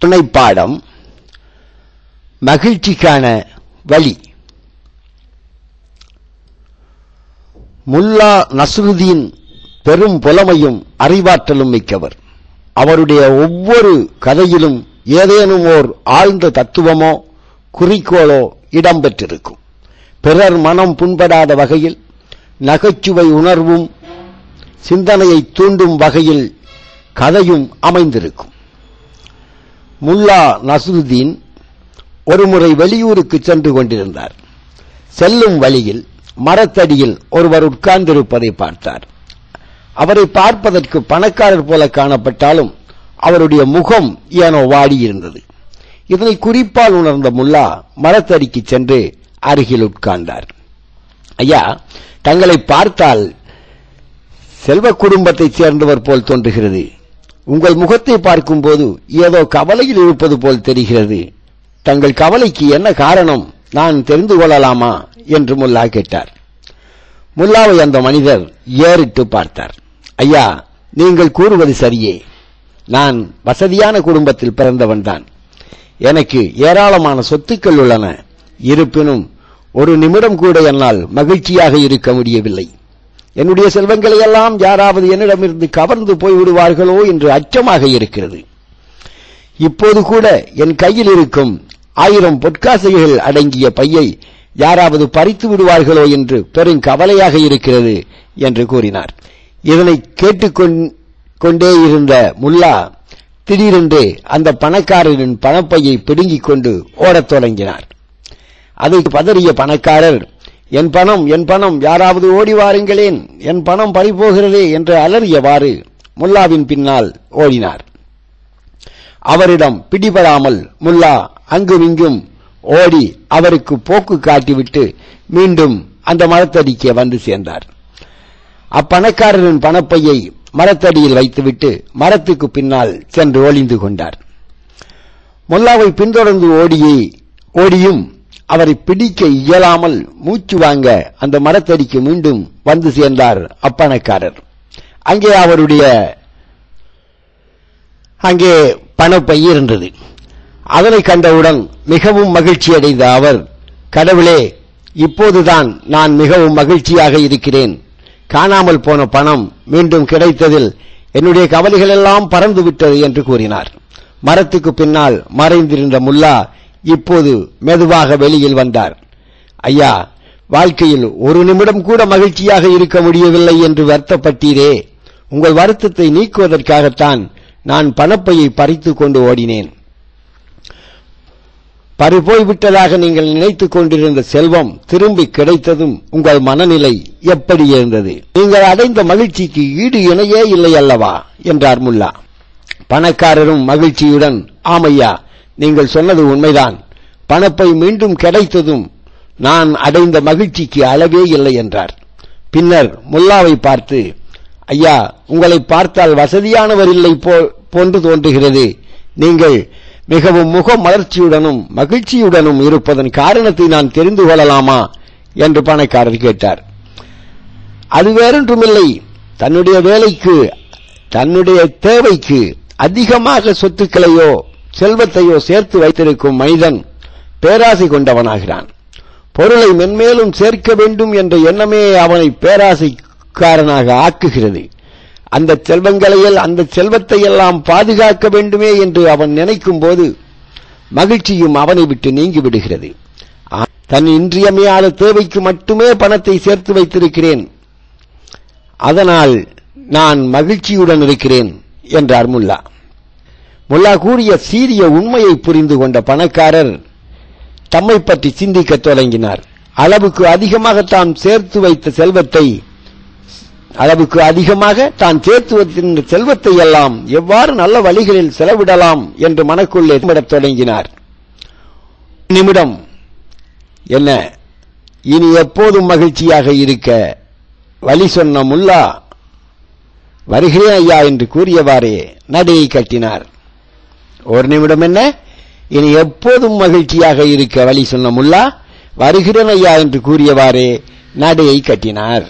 துணைப்பாடம் மகிழ்ச்சிக்கான வழி. முல்லா நஸ்ருதீன் பெரும் புலமையும் அறிவாற்றலும் மிக்கவர். அவருடைய ஒவ்வொரு கதையிலும் ஏதேனும் ஓர் ஆழ்ந்த தத்துவமோ குறிக்கோளோ இடம்பெற்றிருக்கும். பிறர் மனம் புண்படாத வகையில் நகைச்சுவை உணர்வும் சிந்தனையை தூண்டும் வகையில் கதையும் அமைந்திருக்கும். முல்லா நசுருதீன் ஒருமுறை வெளியூருக்கு சென்று கொண்டிருந்தார். செல்லும் வழியில் மரத்தடியில் ஒருவர் உட்கார்ந்திருப்பதை பார்த்தார். அவரை பார்ப்பதற்கு பணக்காரர் போல காணப்பட்டாலும் அவருடைய முகம் ஏனோ வாடியிருந்தது. இதனை குறிப்பால் உணர்ந்த முல்லா மரத்தடிக்கு சென்று அருகில் உட்கார்ந்தார். ஐயா தங்களை பார்த்தால் செல்வ குடும்பத்தைச் சேர்ந்தவர் போல் தோன்றுகிறது. உங்கள் முகத்தை பார்க்கும்போது ஏதோ கவலையில் இருப்பது போல் தெரிகிறது. தங்கள் கவலைக்கு என்ன காரணம்? நான் தெரிந்து கொள்ளலாமா? என்று முல்லா கேட்டார். முல்லாவை அந்த மனிதர் ஏறிட்டு பார்த்தார். ஐயா நீங்கள் கூறுவது சரியே. நான் வசதியான குடும்பத்தில் பிறந்தவன்தான் எனக்கு ஏராளமான சொத்துக்கள் உள்ளன. இருப்பினும் ஒரு நிமிடம் கூட என்னால் மகிழ்ச்சியாக இருக்க முடியவில்லை. என்னுடைய செல்வங்களை எல்லாம் யாராவது என்னிடமிருந்து கவர்ந்து போய் விடுவார்களோ என்று அச்சமாக இருக்கிறது. இப்போது கூட என் கையில் இருக்கும் ஆயிரம் பொற்காசைகள் அடங்கிய பையை யாராவது பறித்து விடுவார்களோ என்று பெரும் கவலையாக இருக்கிறது என்று கூறினார். இதனை கேட்டுக்கொண்டே இருந்த முல்லா திடீரென்று அந்த பணக்காரரின் பணப்பையை பிடுங்கிக் கொண்டு ஓடத் தொடங்கினார். அதை பதறிய பணக்காரர் என் பணம் என் பணம் யாராவது ஓடி வாருங்களேன். என் பணம் பறிபோகிறதே என்று அலறியவாறு முல்லாவின் பின்னால் ஓடினார். அவரிடம் பிடிபடாமல் முல்லா அங்குமிங்கும் ஓடி அவருக்கு போக்கு காட்டிவிட்டு மீண்டும் அந்த மரத்தடிக்கே வந்து சேர்ந்தார். அப்பணக்காரரின் பணப்பையை மரத்தடியில் வைத்துவிட்டு மரத்துக்கு பின்னால் சென்று ஒளிந்து கொண்டார். முல்லாவை பின்தொடர்ந்து ஓடியே ஓடியும் அவரை பிடிக்க இயலாமல் மூச்சு வாங்க அந்த மரத்தடிக்கு மீண்டும் வந்து சேர்ந்தார் அப்பணக்காரர். அங்கே அவருடைய அங்கே பணப்பை இருந்தது. அதனை கண்டவுடன் மிகவும் மகிழ்ச்சி அடைந்த அவர் கடவுளே இப்போதுதான் நான் மிகவும் மகிழ்ச்சியாக இருக்கிறேன். காணாமல் போன பணம் மீண்டும் கிடைத்ததில் என்னுடைய கவலைகள் எல்லாம் பறந்து விட்டது என்று கூறினார். மரத்துக்கு பின்னால் மறைந்திருந்த முல்லா இப்போது மெதுவாக வெளியில் வந்தார். ஐயா வாழ்க்கையில் ஒரு நிமிடம் கூட மகிழ்ச்சியாக இருக்க முடியவில்லை என்று வருத்தப்பட்டீரே. உங்கள் வருத்தத்தை நீக்குவதற்காகத்தான் நான் பணப்பையை பறித்து கொண்டு ஓடினேன். பறிபோய் விட்டதாக நீங்கள் நினைத்துக் கொண்டிருந்த செல்வம் திரும்பி கிடைத்ததும் உங்கள் மனநிலை எப்படி இருந்தது? நீங்கள் அடைந்த மகிழ்ச்சிக்கு ஈடு இணையே இல்லை அல்லவா? என்றார் முல்லா. பணக்காரரும் மகிழ்ச்சியுடன் ஆமையா நீங்கள் சொன்னது உண்மைதான். பணப்பை மீண்டும் கிடைத்ததும் நான் அடைந்த மகிழ்ச்சிக்கு அளவே இல்லை என்றார். பின்னர் முல்லாவை பார்த்து ஐயா உங்களை பார்த்தால் வசதியானவர் இல்லை போன்று தோன்றுகிறது. நீங்கள் மிகவும் முக மலர்ச்சியுடனும் மகிழ்ச்சியுடனும் இருப்பதன் காரணத்தை நான் தெரிந்து கொள்ளலாமா? என்று பணக்காரர் கேட்டார். அது வேறொன்றுமில்லை. தன்னுடைய வேலைக்கு தன்னுடைய தேவைக்கு அதிகமாக சொத்துக்களையோ செல்வத்தையோ சேர்த்து வைத்திருக்கும் மனிதன் பேராசை கொண்டவனாகிறான். பொருளை மென்மேலும் சேர்க்க வேண்டும் என்ற எண்ணமே அவனை பேராசைக்காரனாக ஆக்குகிறது. அந்த செல்வங்களையல் அந்த செல்வத்தை எல்லாம் பாதுகாக்க வேண்டுமே என்று அவன் நினைக்கும் போது மகிழ்ச்சியும் அவனை விட்டு நீங்கி விடுகிறது தன் இன்றியமையாத தேவைக்கு மட்டுமே பணத்தை சேர்த்து வைத்திருக்கிறேன். அதனால் நான் மகிழ்ச்சியுடன் இருக்கிறேன் என்றார் முல்லா. முல்லா கூறிய சீரிய உண்மையை புரிந்து கொண்ட பணக்காரர் தம்மை பற்றி சிந்திக்கத் தொடங்கினார். அளவுக்கு அதிகமாக தாம் சேர்த்து வைத்த செல்வத்தை அளவுக்கு அதிகமாக தான் சேர்த்து வைத்திருந்த செல்வத்தை எல்லாம் எவ்வாறு நல்ல வழிகளில் செலவிடலாம் என்று மனக்குள்ளே விடத் தொடங்கினார். நிமிடம் என்ன? இனி எப்போதும் மகிழ்ச்சியாக இருக்க வழி சொன்ன முல்லா வருகிறேன் ஐயா என்று கூறியவாறே நடையை கட்டினார். ஒரு நிமிடம் என்ன? இனி எப்போதும் மகிழ்ச்சியாக இருக்க வழி சொன்ன முல்லா வருகிறேன் ஐயா என்று கூறியவாறே நடையை கட்டினார்.